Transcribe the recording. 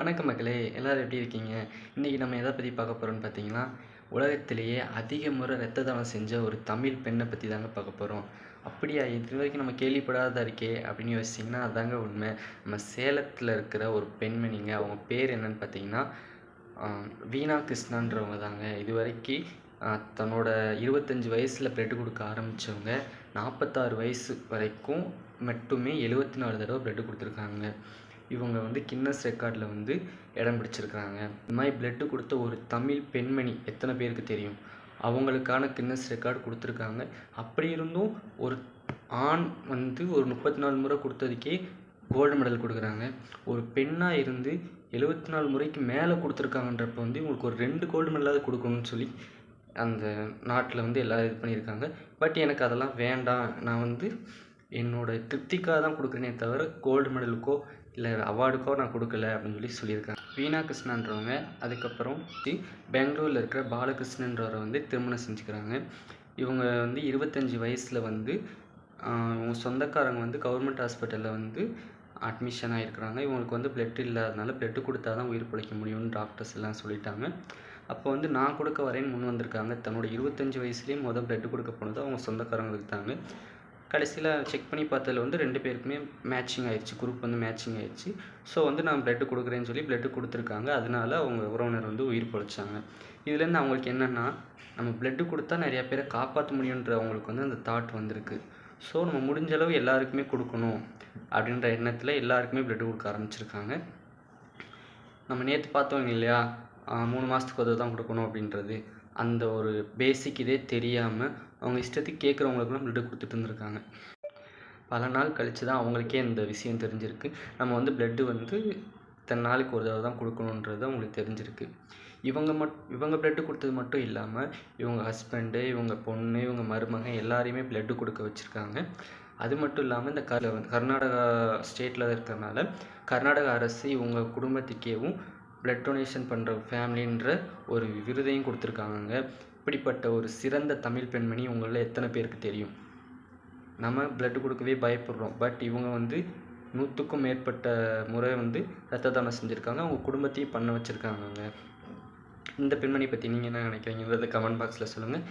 வணக்கம் மக்களே எல்லோரும் எப்படி இருக்கீங்க? இன்றைக்கி நம்ம எதை பற்றி பார்க்க போகிறோம்னு பார்த்தீங்கன்னா உலகத்திலேயே அதிக முறை ரத்த தானம் செஞ்ச ஒரு தமிழ் பெண்ணை பற்றி தாங்க பார்க்க போகிறோம் அப்படியா? இது வரைக்கும் நம்ம கேள்விப்படாத இருக்கே? அப்படின்னு யோசிச்சிங்கன்னா அதாங்க உண்மை. நம்ம சேலத்தில் இருக்கிற ஒரு பெண்மணிங்க அவங்க பேர் என்னன்னு பார்த்தீங்கன்னா வீணா கிருஷ்ணான்றவங்க தாங்க. இது வரைக்கும் தன்னோட இருபத்தஞ்சி வயசில் பிரெட்டு கொடுக்க ஆரம்பித்தவங்க நாற்பத்தாறு வயசு வரைக்கும் மட்டுமே எழுபத்தி நாலு தடவை பிரெட்டு கொடுத்துருக்காங்க. இவங்க வந்து கின்னஸ் ரெக்கார்டில் வந்து இடம் பிடிச்சிருக்காங்க இந்த மாதிரி பிளட்டு கொடுத்த ஒரு தமிழ் பெண்மணி எத்தனை பேருக்கு தெரியும்? அவங்களுக்கான கின்னஸ் ரெக்கார்டு கொடுத்துருக்காங்க. அப்படி இருந்தும் ஒரு ஆண் வந்து ஒரு முப்பத்தி நாலு முறை கொடுத்ததுக்கே கோல்டு மெடல் கொடுக்குறாங்க. ஒரு பெண்ணாக இருந்து எழுபத்தி நாலு முறைக்கு மேலே கொடுத்துருக்காங்கன்றப்ப வந்து இவங்களுக்கு ஒரு ரெண்டு கோல்டு மெடலாவது கொடுக்கணும்னு சொல்லி அந்த நாட்டில் வந்து எல்லோரும் இது பண்ணியிருக்காங்க. பட் எனக்கு அதெல்லாம் வேண்டாம். நான் வந்து என்னோட திருப்திக்காக தான் கொடுக்குறேனே தவிர கோல்டு மெடலுக்கோ இல்லை அவார்டுக்கோ நான் கொடுக்கல அப்படின்னு சொல்லி சொல்லியிருக்காங்க. வீணா கிருஷ்ணன்றவங்க. அதுக்கப்புறம் தி- பெங்களூரில் இருக்கிற பாலகிருஷ்ணன்றவரை வந்து திருமணம் செஞ்சுக்கிறாங்க. இவங்க வந்து இருபத்தஞ்சி வயசில் வந்து இவங்க சொந்தக்காரங்க வந்து கவர்மெண்ட் ஹாஸ்பிட்டலில் வந்து அட்மிஷன் ஆகிருக்கிறாங்க இவங்களுக்கு வந்து பிளட் இல்லாதனால பிளட்டு கொடுத்தா தான் உயிர் பிழைக்க முடியும்னு டாக்டர்ஸ் எல்லாம் சொல்லிட்டாங்க. அப்போ வந்து நான் கொடுக்க வரேன்னு முன் வந்திருக்காங்க. தன்னோட இருபத்தஞ்சி வயசுலேயே மொதல் பிளட்டு கொடுக்க போனது அவங்க சொந்தக்காரங்களுக்கு தாங்க. கடைசியில் செக் பண்ணி பார்த்ததுல வந்து ரெண்டு பேருக்குமே மேட்சிங் ஆயிடுச்சு குரூப் வந்து மேட்சிங் ஆயிடுச்சு ஸோ வந்து நான் பிளட்டு கொடுக்குறேன்னு சொல்லி பிளட்டு கொடுத்துருக்காங்க. அதனால அவங்க உறவினர் வந்து உயிர் பொழைச்சாங்க. இதுலேருந்து அவங்களுக்கு என்னென்னா நம்ம பிளட்டு கொடுத்தா நிறையா பேரை காப்பாற்ற முடியுன்ற அவங்களுக்கு வந்து அந்த தாட் வந்திருக்கு. ஸோ நம்ம முடிஞ்ச அளவு எல்லாருக்குமே கொடுக்கணும் அப்படின்ற எண்ணத்தில் எல்லாருக்குமே பிளட்டு கொடுக்க ஆரம்பிச்சிருக்காங்க. நம்ம நேற்று பார்த்தோங்க இல்லையா? மூணு மாதத்துக்கு ஒரு தான் கொடுக்கணும் அப்படின்றது அந்த ஒரு பேசிக் இதே தெரியாமல் அவங்க இஷ்டத்துக்கு கேட்குறவங்களுக்குலாம் பிளட்டு கொடுத்துட்டு இருந்திருக்காங்க. பல நாள் கழித்து தான் அவங்களுக்கே இந்த விஷயம் தெரிஞ்சிருக்கு. நம்ம வந்து பிளட்டு வந்து இத்தனை நாளைக்கு ஒரு தடவை தான் கொடுக்கணுன்றது அவங்களுக்கு தெரிஞ்சிருக்கு. இவங்க மட் இவங்க பிளட்டு கொடுத்தது மட்டும் இல்லாமல் இவங்க ஹஸ்பண்டு இவங்க பொண்ணு இவங்க மருமகன் எல்லாரையுமே பிளட்டு கொடுக்க வச்சுருக்காங்க. அது மட்டும் இல்லாமல் இந்த கர் கர்நாடகா ஸ்டேட்டில் இருக்கிறனால கர்நாடக அரசு இவங்க குடும்பத்துக்கேவும் பிளட் டொனேஷன் பண்ணுற ஃபேமிலின்ற ஒரு விருதையும் கொடுத்துருக்காங்கங்க. இப்படிப்பட்ட ஒரு சிறந்த தமிழ் பெண்மணி உங்களில் எத்தனை பேருக்கு தெரியும்? நம்ம பிளட் கொடுக்கவே பயப்படுறோம். பட் இவங்க வந்து நூற்றுக்கும் மேற்பட்ட முறை வந்து ரத்த தானம் செஞ்சுருக்காங்க. அவங்க குடும்பத்தையும் பண்ண வச்சுருக்காங்கங்க. இந்த பெண்மணி பற்றி நீங்கள் என்ன நினைக்கிறீங்கிறத கமெண்ட் பாக்ஸில் சொல்லுங்கள்